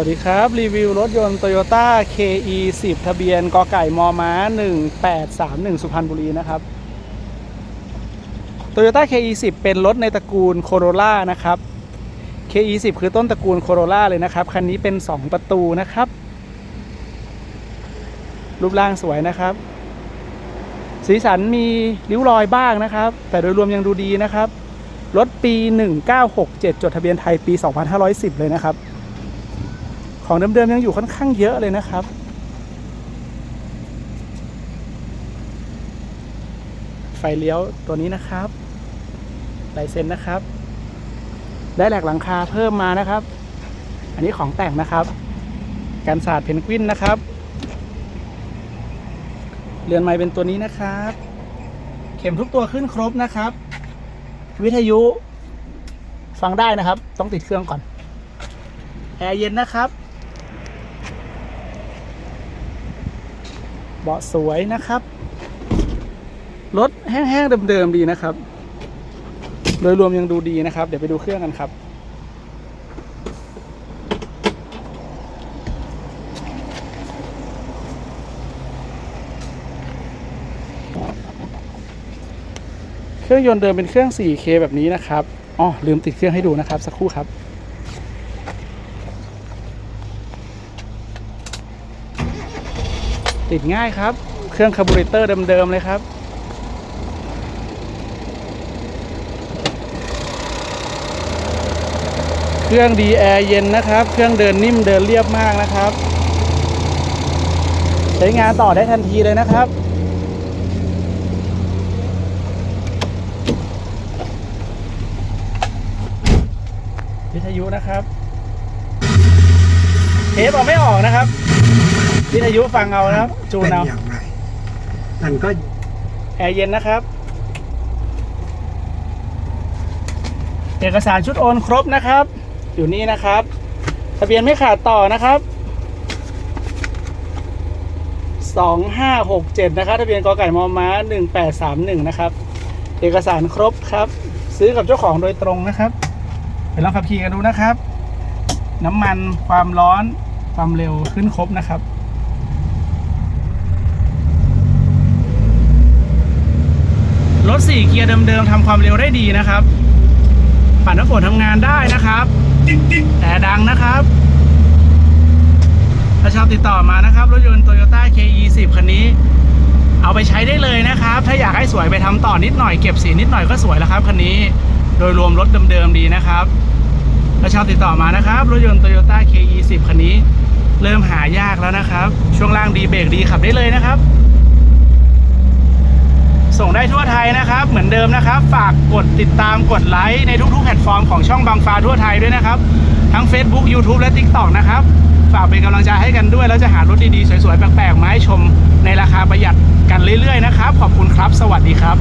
วัสดีครับ รีวิวรถยนต์ Toyota KE 10 ทะเบียนกไก่มอม้า 1831 สุพรรณบุรีนะครับ Toyota KE 10 เป็นรถในตระกูล Corolla นะครับ KE 10 คือต้นตระกูล Corolla เลยนะครับ คันนี้เป็น 2 ประตูนะครับ รูปร่างสวยนะครับ สีสันมีริ้วรอยบ้างนะครับ แต่โดยรวมยังดูดีนะครับ รถปี 1967 จดทะเบียนไทยปี 2510 เลยนะครับ ของเดิมๆยังอยู่ค่อนข้างเยอะเลยนะครับ ไฟเลี้ยวตัวนี้นะครับลายเซ็นนะครับ ได้แหลกหลังคาเพิ่มมานะครับ อันนี้ของแต่งนะครับ การสาดเพนกวินนะครับเรือนไม้เป็นตัวนี้นะครับ เข็มทุกตัวขึ้นครบนะครับ วิทยุฟังได้นะครับ ต้องติดเครื่องก่อน แอร์เย็นนะครับ เบาะสวยนะครับ รถแห้งๆเดิมๆดีนะครับ โดยรวมยังดูดีนะครับ เดี๋ยวไปดูเครื่องกันครับเครื่องยนต์เดิมเป็นเครื่อง 4K แบบนี้นะครับ อ๋อ ลืมติดเครื่องให้ดูนะครับ สักครู่ครับ ติดง่ายครับ เครื่องคาร์บูเรเตอร์เดิม ๆ เลยครับ เครื่องดีแอร์เย็นนะครับ เครื่องเดินนิ่มเดินเรียบมากนะครับ ใช้งานต่อได้ทันทีเลยนะครับวิทยุนะครับ เทปเอาไม่ออกนะครับ วิทยุฟังเอานะครับ จูนเป็นเอาอย่างไรมันก็แอร์เย็นนะครับ เอกสารชุดโอนครบนะครับ อยู่นี่นะครับ ทะเบียนไม่ขาดต่อนะครับสองห้าหกเจ็ดนะครับทะเบียนกอไก่มอม้าหนึ่งแปดสามหนึ่งนะครับ เอกสารครบครับ ซื้อกับเจ้าของโดยตรงนะครับไปลองขับขี่กันดูนะครับ น้ำมันความร้อนความเร็วขึ้นครบนะครับ รถสี่เกียร์เดิมๆทำความเร็วได้ดีนะครับปั่นน้ำฝนทำงานได้นะครับ แต่ดังนะครับ ถ้าชอบติดต่อมานะครับ รถยนต์ Toyota KE10 คันนี้ เอาไปใช้ได้เลยนะครับ ถ้าอยากให้สวยไปทำต่อนิดหน่อยเก็บสีนิดหน่อยก็สวยแล้วครับคันนี้ โดยรวมรถเดิมๆดีนะครับ ถ้าชอบติดต่อมานะครับ รถยนต์ Toyota KE10 คันนี้ เริ่มหายากแล้วนะครับ ช่วงล่างดีเบรกดีขับได้เลยนะครับ ทั่วไทยนะครับ เหมือนเดิมนะครับ ฝากกดติดตามกดไลค์ในทุกๆแพลตฟอร์มของช่องบางฟ้าทั่วไทยด้วยนะครับ ทั้ง Facebook YouTube และ TikTok นะครับ ฝากเป็นกำลังใจให้กันด้วย แล้วจะหารถดีๆ สวยๆ แปลกๆ มาให้ชมในราคาประหยัดกันเรื่อยๆนะครับ ขอบคุณครับ สวัสดีครับ